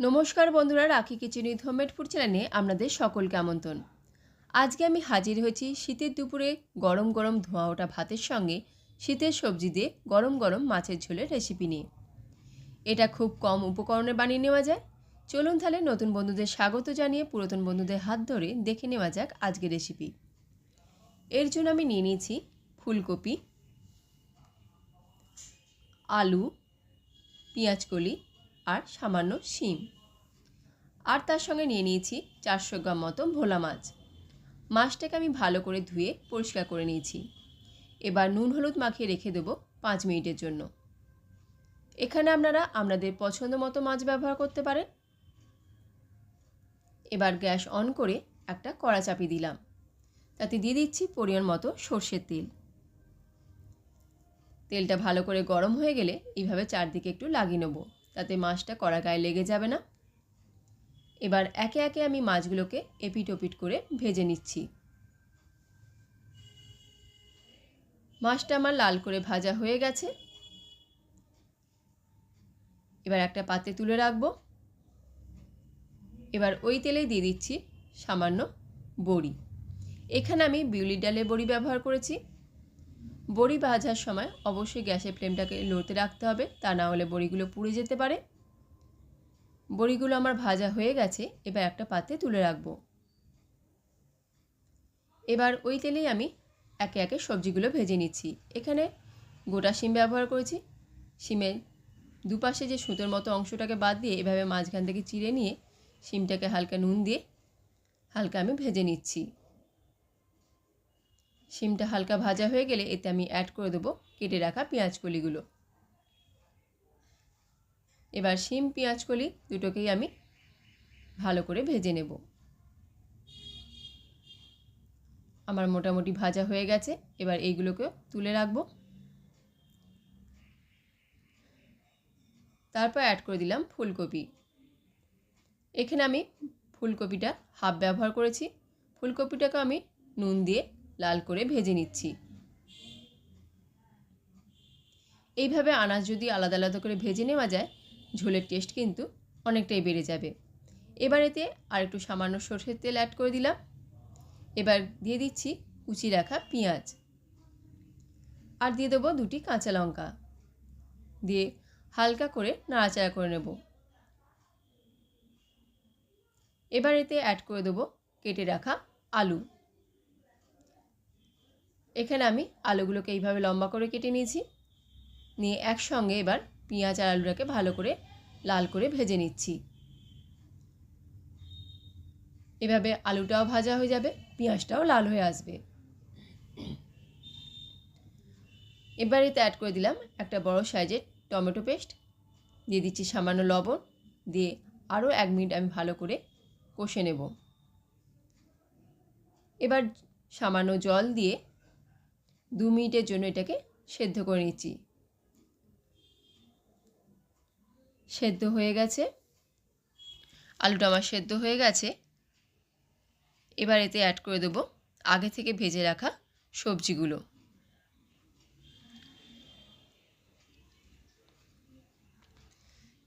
নমস্কার বন্ধুরা, রাখি কিচেন ফুড চ্যানেলে আপনাদের সকলকে আমন্ত্রণ। আজকে আমি হাজির হয়েছি শীতের দুপুরে গরম গরম ধোঁয়া ওঠা ভাতের সঙ্গে শীতের সবজি দিয়ে গরম গরম মাছের ঝোলের রেসিপি নিয়ে। এটা খুব কম উপকরণে বানিয়ে নেওয়া যায়। চলুন তাহলে নতুন বন্ধুদের স্বাগত জানিয়ে পুরাতন বন্ধুদের হাত ধরে দেখে নেওয়া যাক আজকের রেসিপি এর জন্য আমি নিয়ে নিয়েছি ফুলকপি, আলু পেঁয়াজকলি আর সামান্য শিম। আর তার সঙ্গে নিয়ে নিয়েছি চারশো গ্রাম মতো ভোলা মাছ। মাছটাকে আমি ভালো করে ধুয়ে পরিষ্কার করে নিয়েছি। এবার নুন হলুদ মাখিয়ে রেখে দেবো পাঁচ মিনিটের জন্য। এখানে আপনারা আপনাদের পছন্দ মতো মাছ ব্যবহার করতে পারেন। এবার গ্যাস অন করে একটা কড়া চাপি দিলাম। তাতে দিয়ে দিচ্ছি পরিমাণ মতো সর্ষের তেল। তেলটা ভালো করে গরম হয়ে গেলে এইভাবে চারদিকে একটু লাগিয়ে নেব। তাতে মাছটা কড়া গায়ে লেগে যাবে না। এবার একে একে আমি মাছগুলোকে এপিট ওপিট করে ভেজে নিচ্ছি। মাছটা আমার লাল করে ভাজা হয়ে গেছে। এবার একটা পাত্রে তুলে রাখব। এবার ওই তেলেই দিয়ে দিচ্ছি সামান্য বড়ি। এখানে আমি বিউলি ডালের বড়ি ব্যবহার করেছি। বড়ি ভাজার সময় অবশ্যই গ্যাসের ফ্লেমটাকে লোতে রাখতে হবে, তা না হলে বড়িগুলো পুড়ে যেতে পারে। বড়িগুলো আমার ভাজা হয়ে গেছে, এবার একটা পাত্রে তুলে রাখব। এবার ওই তেলেই আমি একে একে সবজিগুলো ভেজে নিচ্ছি। এখানে গোটা শিম ব্যবহার করেছি। শিমের দুপাশে যে সুতোর মতো অংশটাকে বাদ দিয়ে এভাবে মাঝখান থেকে চিড়ে নিয়ে শিমটাকে হালকা নুন দিয়ে হালকা আমি ভেজে নিচ্ছি। শিমটা হালকা ভাজা হয়ে গেলে এতে আমি অ্যাড করে দেবো কেটে রাখা পেঁয়াজ কলিগুলো এবার শিম পেঁয়াজ কলি দুটোকেই আমি ভালো করে ভেজে নেব। আমার মোটামুটি ভাজা হয়ে গেছে, এবার এইগুলোকে তুলে রাখব। তারপর অ্যাড করে দিলাম ফুলকপি। এখানে আমি ফুলকপিটা হাফ ব্যবহার করেছি। ফুলকপিটাকে আমি নুন দিয়ে লাল করে ভেজে নিচ্ছি। এইভাবে আনাজ যদি আলাদা আলাদা করে ভেজে নেওয়া যায়, ঝোলের টেস্ট কিন্তু অনেকটাই বেড়ে যাবে। এবার এতে আর একটু সামান্য সর্ষের তেল অ্যাড করে দিলাম। এবার দিয়ে দিচ্ছি কুচি রাখা পেঁয়াজ। আর দিয়ে দেবো দুটি কাঁচা লঙ্কা। দিয়ে হালকা করে নাড়াচাড়া করে নেব। এবার এতে অ্যাড করে দেবো কেটে রাখা আলু। এখানে আমি আলুগুলোকে এইভাবে লম্বা করে কেটে নিয়েছি। নিয়ে একসঙ্গে এবার পেঁয়াজ আর আলুটাকে ভালো করে লাল করে ভেজে নিচ্ছি। এভাবে আলুটাও ভাজা হয়ে যাবে, পেঁয়াজটাও লাল হয়ে আসবে। এবার এতে অ্যাড করে দিলাম একটা বড় সাইজের টমেটো পেস্ট। দিয়ে দিচ্ছি সামান্য লবণ। দিয়ে আরও এক মিনিট আমি ভালো করে কষে নেব। এবার সামান্য জল দিয়ে দু মিনিটের জন্য এটাকে সেদ্ধ করে নিচ্ছি। সেদ্ধ হয়ে গেছে। আলুটা আমার সেদ্ধ হয়ে গেছে। এবার এতে অ্যাড করে দেবো আগে থেকে ভেজে রাখা সবজিগুলো।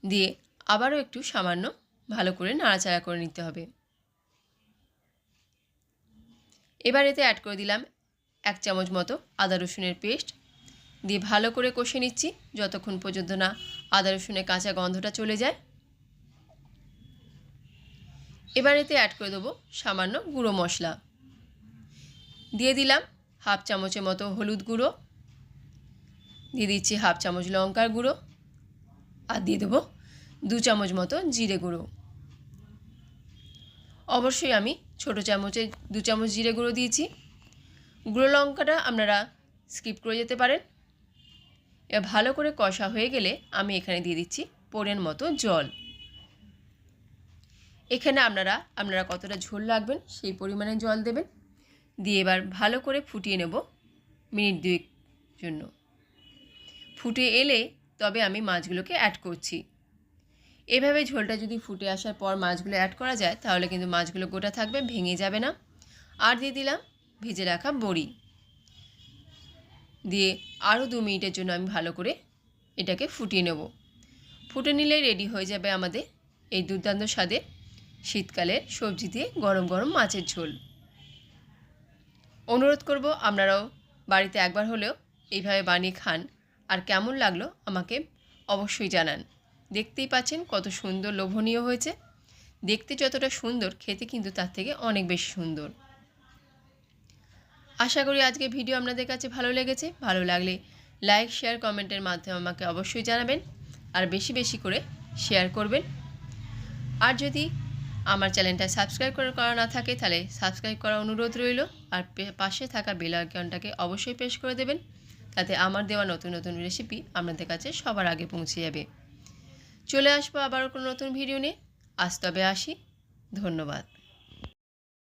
দিয়ে আবারও একটু সামান্য ভালো করে নাড়াচাড়া করে নিতে হবে। এবার এতে অ্যাড করে দিলাম এক চামচ মতো আদা রসুনের পেস্ট দিয়ে ভালো করে কষে নিচ্ছি যতক্ষণ পর্যন্ত না আদা রসুনের কাঁচা গন্ধটা চলে যায়। এবার এতে অ্যাড করে দেবো সামান্য গুঁড়ো মশলা। দিয়ে দিলাম হাফ চামচের মতো হলুদ গুঁড়ো। দিয়ে দিচ্ছি হাফ চামচ লঙ্কার গুঁড়ো। আর দিয়ে দেবো দু চামচ মতো জিরে গুঁড়ো। অবশ্যই আমি ছোটো চামচে দু চামচ জিরে গুঁড়ো দিয়েছি। গুঁড়ো লঙ্কাটা আপনারা স্কিপ করে যেতে পারেন। এবার ভালো করে কষা হয়ে গেলে আমি এখানে দিয়ে দিচ্ছি পরের মতো জল। এখানে আপনারা আপনারা কতটা ঝোল লাগবেন সেই পরিমাণে জল দেবেন। দিয়ে এবার ভালো করে ফুটিয়ে নেব মিনিট দুয়েক জন্য। ফুটে এলে তবে আমি মাছগুলোকে অ্যাড করছি। এভাবে ঝোলটা যদি ফুটে আসার পর মাছগুলো অ্যাড করা যায়, তাহলে কিন্তু মাছগুলো গোটা থাকবে, ভেঙে যাবে না। আর দিয়ে দিলাম ভেজে রাখা বড়ি। দিয়ে আরও দু মিনিটের জন্য আমি ভালো করে এটাকে ফুটিয়ে নেব। ফুটে নিলে রেডি হয়ে যাবে আমাদের এই দুর্দান্ত স্বাদে শীতকালের সবজি দিয়ে গরম গরম মাছের ঝোল। অনুরোধ করব আপনারাও বাড়িতে একবার হলেও এইভাবে বানিয়ে খান। আর কেমন লাগল আমাকে অবশ্যই জানান। দেখতেই পাচ্ছেন কত সুন্দর লোভনীয় হয়েছে। দেখতে যতটা সুন্দর, খেতে কিন্তু তার থেকে অনেক বেশি সুন্দর। আশা করি আজকে ভিডিও আপনাদের কাছে ভালো লেগেছে, ভালো লাগলে লাইক শেয়ার কমেন্টের মাধ্যমে আমাকে অবশ্যই জানাবেন আর বেশি বেশি করে শেয়ার করবেন। আর যদি আমার চ্যানেলটা সাবস্ক্রাইব করে না থাকে, তাহলে সাবস্ক্রাইব করার অনুরোধ রইল আর পাশে থাকা বেল আইকনটাকে অবশ্যই প্রেস করে দেবেন, তাতে আমার দেওয়া নতুন নতুন রেসিপি আপনাদের কাছে সবার আগে পৌঁছে যাবে। চলে আসব আবার কোনো নতুন ভিডিও নিয়ে। আজ তবে আসি। ধন্যবাদ।